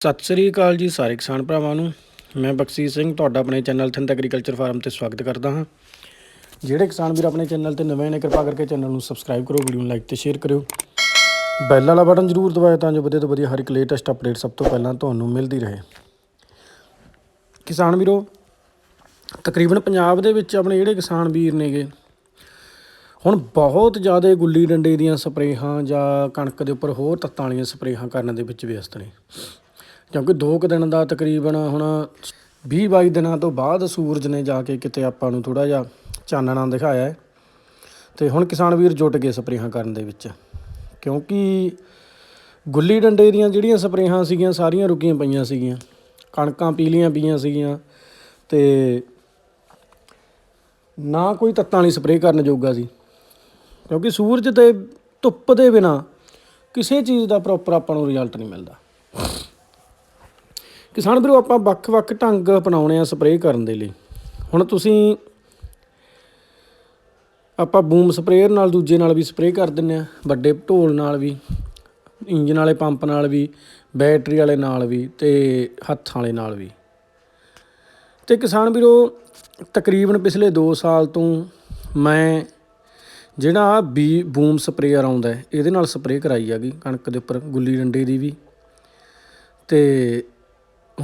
ਸਤਿ ਸ੍ਰੀ ਅਕਾਲ ਜੀ ਸਾਰੇ ਕਿਸਾਨ ਭਰਾਵਾਂ ਨੂੰ। ਮੈਂ ਬਖਸ਼ੀਸ਼ ਸਿੰਘ, ਤੁਹਾਡਾ ਆਪਣੇ ਚੈਨਲ ਥਿੰਦ ਐਗਰੀਕਲਚਰ ਫਾਰਮ ਤੇ ਸਵਾਗਤ ਕਰਦਾ ਹਾਂ। ਜਿਹੜੇ ਕਿਸਾਨ ਵੀਰ ਆਪਣੇ ਚੈਨਲ ਤੇ ਨਵੇਂ ਨੇ, ਕਿਰਪਾ ਕਰਕੇ ਚੈਨਲ ਨੂੰ ਸਬਸਕ੍ਰਾਈਬ ਕਰੋ ਵੀਡੀਓ ਨੂੰ ਲਾਈਕ ਤੇ ਸ਼ੇਅਰ ਕਰਿਓ। ਬੈਲ ਵਾਲਾ ਬਟਨ ਜ਼ਰੂਰ ਦਬਾਇਓ ਤਾਂ ਜੋ ਵਧੀਆ ਤੋਂ ਵਧੀਆ ਹਰ ਇੱਕ ਲੇਟੈਸਟ ਅਪਡੇਟ ਸਭ ਤੋਂ ਪਹਿਲਾਂ ਤੁਹਾਨੂੰ ਮਿਲਦੀ ਰਹੇ। ਕਿਸਾਨ ਵੀਰੋ, ਤਕਰੀਬਨ ਪੰਜਾਬ ਦੇ ਵਿੱਚ ਆਪਣੇ ਜਿਹੜੇ ਕਿਸਾਨ ਵੀਰ ਨੇਗੇ, ਹੁਣ ਬਹੁਤ ਜ਼ਿਆਦਾ ਗੁੱਲੀ ਡੰਡੇ ਦੀਆਂ ਸਪਰੇਹਾਂ ਜਾਂ ਕਣਕ ਦੇ ਉੱਪਰ ਹੋਰ ਤੱਤਾਂ ਵਾਲੀਆਂ ਸਪਰੇਹਾਂ ਕਰਨ ਦੇ ਵਿੱਚ ਵਿਅਸਤ ਨੇ। ਕਿਉਂਕਿ ਦੋ ਕੁ ਦਿਨ ਦਾ ਤਕਰੀਬਨ ਹੁਣ 20 22 ਦਿਨਾਂ ਤੋਂ ਬਾਅਦ ਸੂਰਜ ਨੇ ਜਾ ਕੇ ਕਿਤੇ ਆਪਾਂ ਨੂੰ ਥੋੜਾ ਜਿਹਾ ਚਾਨਣਾ ਦਿਖਾਇਆ ਹੈ। ਤੇ ਹੁਣ ਕਿਸਾਨ ਵੀਰ ਜੁਟ ਗਏ ਸਪਰੇਹਾਂ ਕਰਨ ਦੇ ਵਿੱਚ। ਕਿਉਂਕਿ ਗੁੱਲੀ ਡੰਡੇ ਦੀਆਂ ਜਿਹੜੀਆਂ ਸਪਰੇਹਾਂ ਸੀਗੀਆਂ, ਸਾਰੀਆਂ ਰੁਕੀਆਂ ਪਈਆਂ ਸੀਗੀਆਂ। ਕਣਕਾਂ ਪੀਲੀਆਂ ਪਈਆਂ ਸੀਗੀਆਂ ਤੇ ਨਾ ਕੋਈ ਤੱਤਾਂ ਵਾਲੀ ਸਪਰੇਅ ਕਰਨ ਜੋਗਾ ਸੀ। ਕਿਉਂਕਿ ਸੂਰਜ ਤੇ ਧੁੱਪ ਦੇ ਬਿਨਾ ਕਿਸੇ ਚੀਜ਼ ਦਾ ਪ੍ਰੋਪਰ ਆਪਾਂ ਨੂੰ ਰਿਜ਼ਲਟ ਨਹੀਂ ਮਿਲਦਾ। ਕਿਸਾਨ ਵੀਰੋ, ਆਪਾਂ ਵੱਖ-ਵੱਖ ਢੰਗ ਅਪਣਾਉਣੇ ਆ ਸਪਰੇਅ ਕਰਨ ਦੇ ਲਈ। ਹੁਣ ਤੁਸੀਂ ਆਪਾਂ ਬੂਮ ਸਪਰੇਅਰ ਨਾਲ ਦੂਜੇ ਨਾਲ ਵੀ ਸਪਰੇਅ ਕਰ ਦਿੰਨੇ ਆ, ਵੱਡੇ ਢੋਲ ਨਾਲ ਵੀ ਇੰਜਨ ਵਾਲੇ ਪੰਪ ਨਾਲ ਵੀ, ਬੈਟਰੀ ਵਾਲੇ ਨਾਲ ਵੀ ਤੇ ਹੱਥਾਂ ਵਾਲੇ ਨਾਲ ਵੀ। ਤੇ ਕਿਸਾਨ ਵੀਰੋ, ਤਕਰੀਬਨ ਪਿਛਲੇ 2 ਸਾਲ ਤੋਂ ਮੈਂ ਜਿਹੜਾ ਬੀ ਬੂਮ ਸਪਰੇਅਰ ਆਉਂਦਾ ਇਹਦੇ ਨਾਲ ਸਪਰੇਅ ਕਰਾਈ ਹੈਗੀ, ਕਣਕ ਦੇ ਉੱਪਰ ਗੁੱਲੀ ਡੰਡੇ ਦੀ ਵੀ। ਤੇ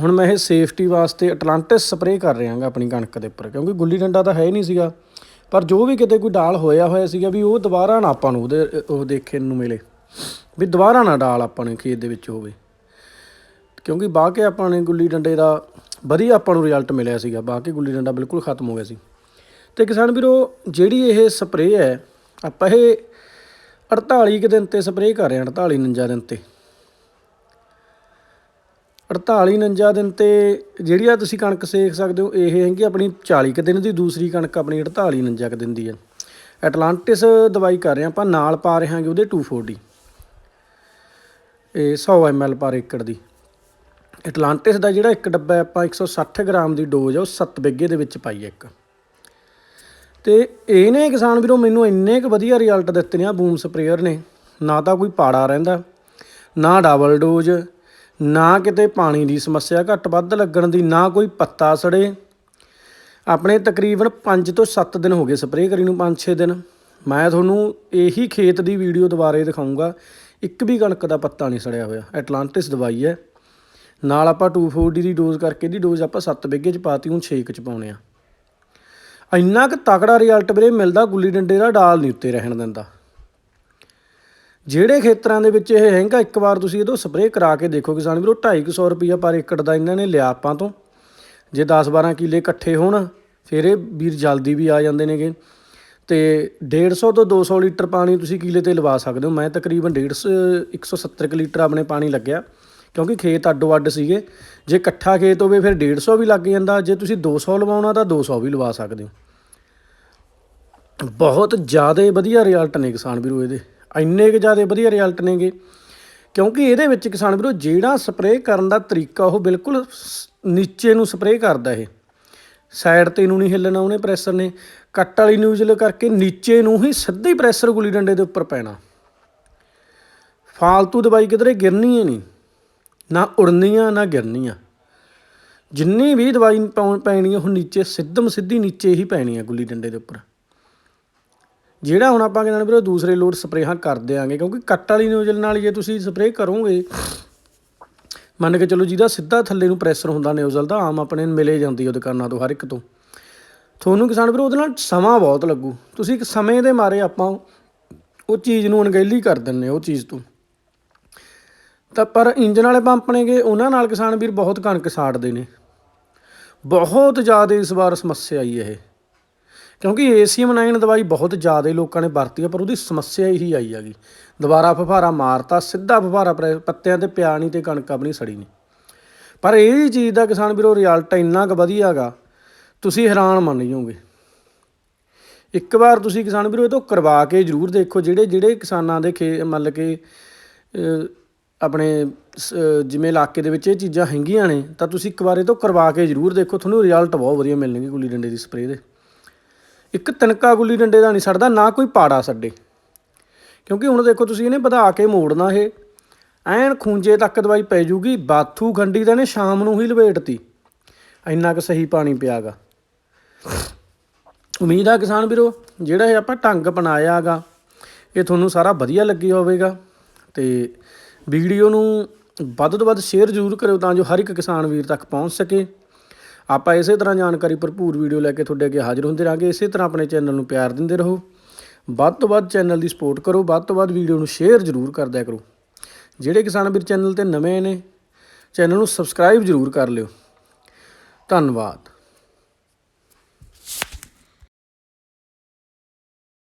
ਹੁਣ ਮੈਂ ਇਹ ਸੇਫਟੀ ਵਾਸਤੇ ਅਟਲਾਂਟਿਸ ਸਪਰੇਅ ਕਰ ਰਿਹਾ ਹਾਂ ਆਪਣੀ ਕਣਕ ਦੇ ਉੱਪਰ, ਕਿਉਂਕਿ ਗੁੱਲੀ ਡੰਡਾ ਤਾਂ ਹੈ ਹੀ ਨਹੀਂ ਸੀਗਾ। ਪਰ ਜੋ ਵੀ ਕਿਤੇ ਕੋਈ ਡਾਲ ਹੋਇਆ ਹੋਇਆ ਸੀਗਾ ਵੀ ਉਹ ਦੁਬਾਰਾ ਨਾ ਆਪਾਂ ਨੂੰ ਉਹਦੇ, ਉਹ ਦੇਖਣ ਨੂੰ ਮਿਲੇ। ਵੀ ਦੁਬਾਰਾ ਨਾ ਡਾਲ ਆਪਾਂ ਨੇ ਖੇਤ ਦੇ ਵਿੱਚ ਹੋਵੇ। ਕਿਉਂਕਿ ਬਾਹ ਕੇ ਆਪਾਂ ਨੇ ਗੁੱਲੀ ਡੰਡੇ ਦਾ ਵਧੀਆ ਆਪਾਂ ਨੂੰ ਰਿਜ਼ਲਟ ਮਿਲਿਆ ਸੀਗਾ ਬਾਹ ਕੇ ਗੁੱਲੀ ਡੰਡਾ ਬਿਲਕੁਲ ਖਤਮ ਹੋ ਗਿਆ ਸੀ। ਤੇ ਕਿਸਾਨ ਵੀਰੋ, ਜਿਹੜੀ ਇਹ ਸਪਰੇਅ ਹੈ, ਆਪਾਂ ਇਹ 48 ਕੁ ਦਿਨ ਤੇ ਸਪਰੇਅ ਕਰ ਰਹੇ ਹਾਂ 48 49 ਦਿਨ ਤੇ। 48 49 ਦਿਨ ਤੇ ਜਿਹੜੀ ਆ ਤੁਸੀਂ ਕਣਕ ਸੇਖ ਸਕਦੇ ਹੋ, ਇਹ ਹੈਗੀ ਆਪਣੀ 40 ਕੁ ਦਿਨ ਦੀ, ਦੂਸਰੀ ਕਣਕ ਆਪਣੀ 48 49 ਕੁ ਦਿਨ ਦੀ ਹੈ ਐਟਲਾਂਟਿਸ ਦਵਾਈ ਕਰ ਰਹੇ ਹਾਂ ਆਪਾਂ, ਨਾਲ ਪਾ ਰਹੇ ਹਾਂਗੇ ਉਹਦੇ 240 ਇਹ 100 ml ਪਰ ਏਕੜ ਦੀ। ਐਟਲਾਂਟਿਸ ਦਾ ਜਿਹੜਾ ਇੱਕ ਡੱਬਾ ਹੈ, ਆਪਾਂ 160 ਗ੍ਰਾਮ ਦੀ ਡੋਜ਼ ਆ, ਉਹ 7 ਬਿੱਗੇ ਦੇ ਵਿੱਚ ਪਾਈ ਹੈ ਇੱਕ। ਤੇ ਇਹਨੇ ਕਿਸਾਨ ਵੀਰੋ ਮੈਨੂੰ ਇੰਨੇ ਕੁ ਵਧੀਆ ਰਿਜ਼ਲਟ ਦਿੱਤੇ ਨੇ ਆ ਬੂਮ ਸਪਰੇਅਰ ਨੇ। ਨਾ ਤਾਂ ਕੋਈ ਪਾੜਾ ਰਹਿੰਦਾ, ਨਾ ਡਬਲ ਡੋਜ਼ ਨਾ ਕਿਤੇ ਪਾਣੀ ਦੀ ਸਮੱਸਿਆ ਘੱਟ ਵੱਧ ਲੱਗਣ ਦੀ, ਨਾ ਕੋਈ ਪੱਤਾ ਸੜੇ। ਆਪਣੇ ਤਕਰੀਬਨ 5 ਤੋਂ 7 ਦਿਨ ਹੋ ਗਏ ਸਪਰੇਅ ਕਰੀ ਨੂੰ 5-6 ਦਿਨ। ਮੈਂ ਤੁਹਾਨੂੰ ਇਹੀ ਖੇਤ ਦੀ ਵੀਡੀਓ ਦੁਬਾਰੇ ਦਿਖਾਉਂਗਾ ਇੱਕ ਵੀ ਕਣਕ ਦਾ ਪੱਤਾ ਨਹੀਂ ਸੜਿਆ ਹੋਇਆ। ਐਟਲਾਂਟਿਸ ਦਵਾਈ ਹੈ। ਨਾਲ ਆਪਾਂ 240 ਦੀ ਡੋਜ਼ ਕਰਕੇ ਦੀ ਡੋਜ਼ ਆਪਾਂ 7 ਬਿੱਗੇ ਚ ਪਾਤੀ ਹੁਣ 6 ਚ ਪਾਉਣੇ ਆ। ਇੰਨਾ ਕੁ ਤਕੜਾ ਰਿਜ਼ਲਟ ਵੀਰੇ, ਮਿਲਦਾ ਗੁੱਲੀ ਡੰਡੇ ਦਾ, ਡਾਲ ਨਹੀਂ ਉੱਤੇ ਰਹਿਣ ਦਿੰਦਾ। ਜਿਹੜੇ ਖੇਤਰਾਂ ਦੇ ਵਿੱਚ ਇਹ ਹੈਗਾ, ਇੱਕ ਵਾਰ ਤੁਸੀਂ ਇਹਦੋਂ ਸਪਰੇਅ ਕਰਾ ਕੇ ਦੇਖੋ ਕਿਸਾਨ ਵੀਰੋ 250 ਰੁਪਈਆ ਪਰ ਏਕੜ ਦਾ ਇਹਨਾਂ ਨੇ ਲਿਆ ਆਪਾਂ ਤੋਂ। ਜੇ 10-12 ਕਿੱਲੇ ਇਕੱਠੇ ਹੋਣ, ਫਿਰ ਇਹ ਵੀਰ ਜਲਦੀ ਵੀ ਆ ਜਾਂਦੇ ਨੇਗੇ। ਤੇ 150 ਤੋਂ 200 ਲੀਟਰ ਪਾਣੀ ਤੁਸੀਂ ਕਿੱਲੇ ਤੇ ਲਵਾ ਸਕਦੇ ਹੋ। ਮੈਂ ਤਕਰੀਬਨ 150 170 ਕੁ ਲੀਟਰ ਆਪਣੇ ਪਾਣੀ ਲੱਗਿਆ, ਕਿਉਂਕਿ ਖੇਤ ਅੱਡੋ ਅੱਡ ਸੀਗੇ। ਜੇ ਇਕੱਠਾ ਖੇਤ ਹੋਵੇ, ਫਿਰ 150 ਵੀ ਲੱਗ ਜਾਂਦਾ। ਜੇ ਤੁਸੀਂ 200 ਲਵਾਉਣਾ ਤਾਂ 200 ਵੀ ਲਵਾ ਸਕਦੇ ਹੋ। ਬਹੁਤ ਜ਼ਿਆਦਾ ਵਧੀਆ ਰਿਜ਼ਲਟ ਨੇ ਕਿਸਾਨ ਵੀਰੋ ਇਹਦੇ। ਇੰਨੇ ਕੁ ਜ਼ਿਆਦਾ ਵਧੀਆ ਰਿਜ਼ਲਟ ਨੇਗੇ। ਕਿਉਂਕਿ ਇਹਦੇ ਵਿੱਚ ਕਿਸਾਨ ਵੀਰੋ, ਜਿਹੜਾ ਸਪਰੇਅ ਕਰਨ ਦਾ ਤਰੀਕਾ ਉਹ ਬਿਲਕੁਲ ਸ- ਨੀਚੇ ਨੂੰ ਸਪਰੇਅ ਕਰਦਾ ਇਹ। ਸਾਈਡ ਤੇ ਨੂੰ ਨਹੀਂ ਹਿੱਲਣਾ, ਉਹਨੇ ਪ੍ਰੈਸ਼ਰ ਨੇ। ਕੱਟ ਵਾਲੀ ਨਿਊਜ਼ਲ ਕਰਕੇ ਨੀਚੇ ਨੂੰ ਹੀ ਸਿੱਧਾ ਹੀ ਪ੍ਰੈਸ਼ਰ ਗੁੱਲੀ ਡੰਡੇ ਦੇ ਉੱਪਰ ਪੈਣਾ। ਫਾਲਤੂ ਦਵਾਈ ਕਿਧਰੇ ਗਿਰਨੀ ਹੀ ਨਹੀਂ। ਨਾ ਉੜਨੀ ਆ ਨਾ ਗਿਰਨੀ ਆ ਜਿੰਨੀ ਵੀ ਦਵਾਈ ਪਾਉਣ ਪੈਣੀ ਆ, ਉਹ ਨੀਚੇ ਸਿੱਧਮ ਸਿੱਧੀ ਨੀਚੇ ਹੀ ਪੈਣੀ ਆ ਗੁੱਲੀ ਡੰਡੇ ਦੇ ਉੱਪਰ। ਜਿਹੜਾ ਹੁਣ ਆਪਾਂ ਕਹਿੰਦੇ ਨੇ ਵੀਰੋ ਦੂਸਰੇ ਲੋਡ ਸਪਰੇਹਾਂ ਕਰ ਦਿਆਂਗੇ, ਕਿਉਂਕਿ ਕੱਟ ਵਾਲੀ ਨਿਊਜ਼ਲ ਨਾਲ ਜੇ ਤੁਸੀਂ ਸਪਰੇਅ ਕਰੋਗੇ, ਮੰਨ ਕੇ ਚਲੋ ਜਿਹਦਾ ਸਿੱਧਾ ਥੱਲੇ ਨੂੰ ਪ੍ਰੈਸ਼ਰ ਹੁੰਦਾ ਨਿਊਜ਼ਲ ਦਾ, ਆਮ ਆਪਣੇ ਮਿਲੇ ਜਾਂਦੀ ਉਹ ਦੁਕਾਨਾਂ ਤੋਂ ਹਰ ਇੱਕ ਤੋਂ। ਤੁਹਾਨੂੰ ਕਿਸਾਨ ਵੀਰੋ ਉਹਦੇ ਨਾਲ ਸਮਾਂ ਬਹੁਤ ਲੱਗੂ। ਤੁਸੀਂ ਇੱਕ ਸਮੇਂ ਦੇ ਮਾਰੇ ਆਪਾਂ ਉਹ ਚੀਜ਼ ਨੂੰ ਅਣਗਹਿਲੀ ਕਰ ਦਿੰਨੇ ਉਹ ਚੀਜ਼ ਤੋਂ। ਤਾਂ ਪਰ ਇੰਜਨ ਵਾਲੇ ਪੰਪ ਨੇਗੇ ਉਹਨਾਂ ਨਾਲ ਕਿਸਾਨ ਵੀਰ ਬਹੁਤ ਕਣਕ ਸਾੜਦੇ ਨੇ। ਬਹੁਤ ਜ਼ਿਆਦਾ ਇਸ ਵਾਰ ਸਮੱਸਿਆ ਆਈ ਇਹ। ਕਿਉਂਕਿ ਏਸੀਐਮ 9 ਦਵਾਈ ਬਹੁਤ ਜ਼ਿਆਦਾ ਲੋਕਾਂ ਨੇ ਵਰਤੀ ਆ, ਪਰ ਉਹਦੀ ਸਮੱਸਿਆ ਇਹੀ ਆਈ ਹੈਗੀ। ਦੁਬਾਰਾ ਫਫਾਰਾ ਮਾਰਤਾ, ਸਿੱਧਾ ਫਫਾਰਾ ਪੱਤਿਆਂ ਤੇ ਪਿਆ ਨਹੀਂ ਤੇ ਕਣਕ ਆਪਣੀ ਸੜੀ ਨਹੀਂ। ਪਰ ਇਹ ਚੀਜ਼ ਦਾ ਕਿਸਾਨ ਵੀਰੋ ਰਿਜ਼ਲਟ ਇੰਨਾ ਕੁ ਵਧੀਆ ਹੈਗਾ, ਤੁਸੀਂ ਹੈਰਾਨ ਮੰਨ ਜਾਓਗੇ। ਇੱਕ ਵਾਰ ਤੁਸੀਂ ਕਿਸਾਨ ਵੀਰੋ ਇਹ ਤੋਂ ਕਰਵਾ ਕੇ ਜ਼ਰੂਰ ਦੇਖੋ, ਜਿਹੜੇ ਜਿਹੜੇ ਕਿਸਾਨਾਂ ਦੇ ਖੇ, ਮਤਲਬ ਕਿ ਆਪਣੇ ਸ- ਜਿਵੇਂ ਇਲਾਕੇ ਦੇ ਵਿੱਚ ਇਹ ਚੀਜ਼ਾਂ ਹੈਗੀਆਂ ਨੇ, ਤਾਂ ਤੁਸੀਂ ਇੱਕ ਵਾਰ ਇਹ ਤੋਂ ਕਰਵਾ ਕੇ ਜ਼ਰੂਰ ਦੇਖੋ, ਤੁਹਾਨੂੰ ਰਿਜ਼ਲਟ ਬਹੁਤ ਵਧੀਆ ਮਿਲਣਗੇ ਗੁੱਲੀ ਡੰਡੇ ਦੀ ਸਪਰੇਅ ਦੇ। ਇੱਕ ਤਿਨਕਾ ਗੁੱਲੀ ਡੰਡੇ ਦਾ ਨਹੀਂ ਸੜਦਾ, ਨਾ ਕੋਈ ਪਾੜਾ ਛੱਡੇ ਕਿਉਂਕਿ ਹੁਣ ਦੇਖੋ ਤੁਸੀਂ ਇਹਨੇ ਵਧਾ ਕੇ ਮੋੜਨਾ ਇਹ। ਐਨ ਖੂੰਜੇ ਤੱਕ ਦਵਾਈ ਪੈ ਜੂਗੀ, ਬਾਥੂ ਖੰਡੀ ਦਾ ਨੇ ਸ਼ਾਮ ਨੂੰ ਹੀ ਲਪੇਟਤੀ ਇੰਨਾ ਕੁ ਸਹੀ ਪਾਣੀ ਪਿਆਗਾ। ਉਮੀਦ ਆ ਕਿਸਾਨ ਵੀਰੋ, ਜਿਹੜਾ ਇਹ ਆਪਾਂ ਢੰਗ ਅਪਣਾਇਆਗਾ, ਇਹ ਤੁਹਾਨੂੰ ਸਾਰਾ ਵਧੀਆ ਲੱਗਿਆ ਹੋਵੇਗਾ। ਤੇ ਵੀਡੀਓ ਨੂੰ ਵੱਧ ਤੋਂ ਵੱਧ ਸ਼ੇਅਰ ਜ਼ਰੂਰ ਕਰਿਓ ਤਾਂ ਜੋ ਹਰ ਇੱਕ ਕਿਸਾਨ ਵੀਰ ਤੱਕ ਪਹੁੰਚ ਸਕੇ। ਆਪਾਂ ਇਸੇ ਤਰ੍ਹਾਂ ਜਾਣਕਾਰੀ ਭਰਪੂਰ ਵੀਡੀਓ ਲੈ ਕੇ ਤੁਹਾਡੇ ਅੱਗੇ ਹਾਜ਼ਰ ਹੁੰਦੇ ਰਹਾਂਗੇ। ਇਸੇ ਤਰ੍ਹਾਂ ਆਪਣੇ ਚੈਨਲ ਨੂੰ ਪਿਆਰ ਦਿੰਦੇ ਰਹੋ। ਵੱਧ ਤੋਂ ਵੱਧ ਚੈਨਲ ਦੀ ਸਪੋਰਟ ਕਰੋ। ਵੱਧ ਤੋਂ ਵੱਧ ਵੀਡੀਓ ਨੂੰ ਸ਼ੇਅਰ ਜ਼ਰੂਰ ਕਰਦਿਆ ਕਰੋ। ਜਿਹੜੇ ਕਿਸਾਨ ਵੀਰ ਚੈਨਲ ਤੇ ਨਵੇਂ ਨੇ, ਚੈਨਲ ਨੂੰ ਸਬਸਕ੍ਰਾਈਬ ਜ਼ਰੂਰ ਕਰ ਲਿਓ। ਧੰਨਵਾਦ।